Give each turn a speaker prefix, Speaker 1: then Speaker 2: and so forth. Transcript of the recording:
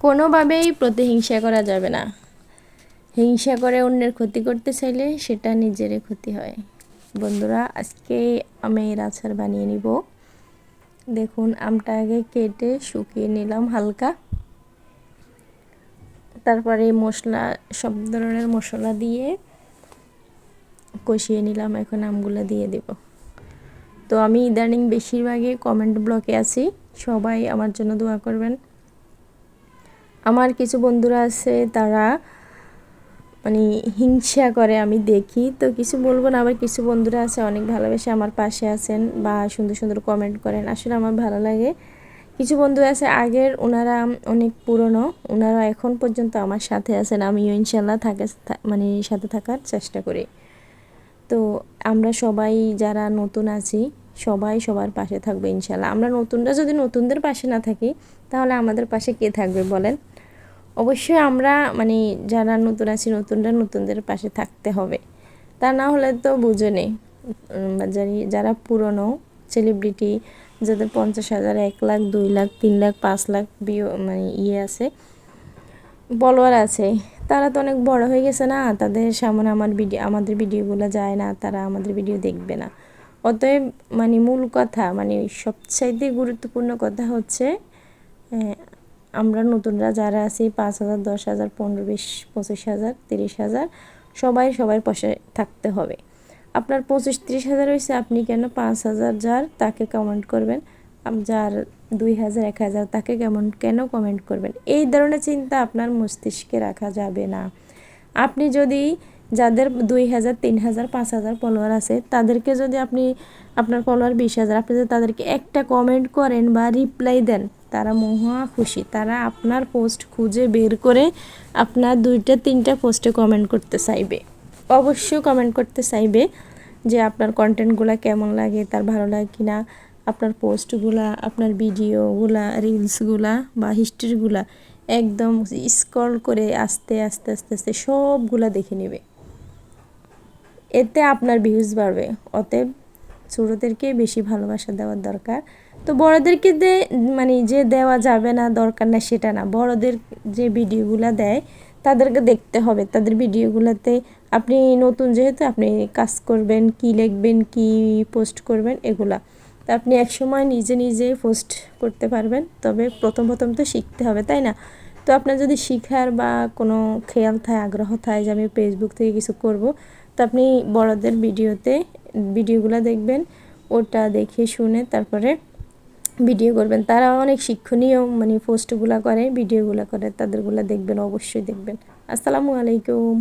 Speaker 1: কোনোভাবেই প্রতিহিংসা করা যাবে না। হিংসা করে অন্যের ক্ষতি করতে চাইলে সেটা নিজেরই ক্ষতি হয়। বন্ধুরা, আজকে আমের আচার বানিয়ে নিব। দেখুন, আমটা আগে কেটে শুকিয়ে নিলাম হালকা। তারপরে মশলা, সব ধরনের মশলা দিয়ে কষিয়ে নিলাম। এখন আমগুলো দিয়ে দেব। তো আমি ইদানিং বেশিরভাগই কমেন্ট ব্লকে আছি। সবাই আমার জন্য দোয়া করবেন। আমার কিছু বন্ধুরা আছে, তারা মানে হিংসা করে, আমি দেখি। তো কিছু বলব না আবার কিছু বন্ধুরা আছে, অনেক ভালোবেসে আমার পাশে আছেন বা সুন্দর সুন্দর কমেন্ট করেন। আসলে আমার ভালো লাগে। কিছু বন্ধু আছে, আগের ওনারা অনেক পুরনো ওনারা এখন পর্যন্ত আমার সাথে আছেন। আমিও ইনশাল্লাহ থাকে মানে সাথে থাকার চেষ্টা করি। তো আমরা সবাই যারা নতুন আছি, সবাই সবার পাশে থাকবে ইনশাল্লাহ। আমরা নতুনরা যদি নতুনদের পাশে না থাকি, তাহলে আমাদের পাশে কে থাকবে বলেন? অবশ্যই আমরা মানে যারা নতুন আছি, নতুনরা নতুনদের পাশে থাকতে হবে। তা না হলে তো বুঝে নেই। যারা পুরনো সেলিব্রিটি যাদের পঞ্চাশ হাজার, এক লাখ, দুই লাখ, তিন লাখ, পাঁচ লাখ বিও মানে ইয়ে আছে বলোয়ার আছে, তারা তো অনেক বড় হয়ে গেছে না? তাদের সামনে আমার ভিডিও আমাদের ভিডিওগুলো যায় না, তারা আমাদের ভিডিও দেখবে না। অতএব মানে মূল কথা মানে সবচাইতে গুরুত্বপূর্ণ কথা হচ্ছে আমরা নতুনরা যারা আছি, পাঁচ হাজার, দশ হাজার, পনেরো, বিশ, পঁচিশ হাজার, তিরিশ হাজার, সবাই সবার পাশে থাকতে হবে। আপনার পঁচিশ, তিরিশ হাজার হয়েছে আপনি কেন পাঁচ হাজার যার তাকে কমেন্ট করবেন যার দুই হাজার, এক হাজার, তাকে কেমন, কেন কমেন্ট করবেন? এই ধরনের চিন্তা আপনার মস্তিষ্কে রাখা যাবে না। আপনি যদি যাদের দুই হাজার, তিন হাজার, পাঁচ হাজার ফলোয়ার আছে, তাদেরকে যদি আপনি আপনার ফলোয়ার বিশ হাজার, আপনি যদি তাদেরকে একটা কমেন্ট করেন বা রিপ্লাই দেন তারা মহা খুশি। তারা আপনার পোস্ট খুঁজে বের করে আপনার দুইটা, তিনটা পোস্টে কমেন্ট করতে চাইবে। অবশ্যই কমেন্ট করতে চাইবে যে আপনার কন্টেন্টগুলো কেমন লাগে, তার ভালো লাগে কি না আপনার পোস্টগুলা আপনার ভিডিওগুলা রিলসগুলা বা হিস্ট্রিগুলা একদম স্কল করে আস্তে আস্তে আস্তে আস্তে সবগুলা দেখে নেবে। এতে আপনার ভিউজ বাড়বে। অতএব ছোটোদেরকে বেশি ভালোবাসা দেওয়ার দরকার। তো বড়োদেরকে দে মানে যে দেওয়া যাবে না, দরকার না সেটা না। বড়োদের যে ভিডিওগুলো দেয়, তাদেরকে দেখতে হবে। তাদের ভিডিওগুলোতে আপনি নতুন যেহেতু আপনি কাজ করবেন, কি লিখবেন, কি পোস্ট করবেন, এগুলা। তো আপনি একসময় নিজে নিজে পোস্ট করতে পারবেন। তবে প্রথম প্রথম তো শিখতে হবে, তাই না? তো আপনার যদি শিখার বা কোনো খেয়াল থাকে আগ্রহ থাকে যে আমি ফেসবুক থেকে কিছু করব, তো আপনি বড়দের ভিডিওতে ভিডিওগুলো দেখবেন, ওটা দেখে শুনে তারপরে ভিডিও করবেন। তারা অনেক শিক্ষণীয় মানে পোস্টগুলো করে, ভিডিওগুলো করে, তাদেরগুলো দেখবেন, অবশ্যই দেখবেন। আসসালামু আলাইকুম।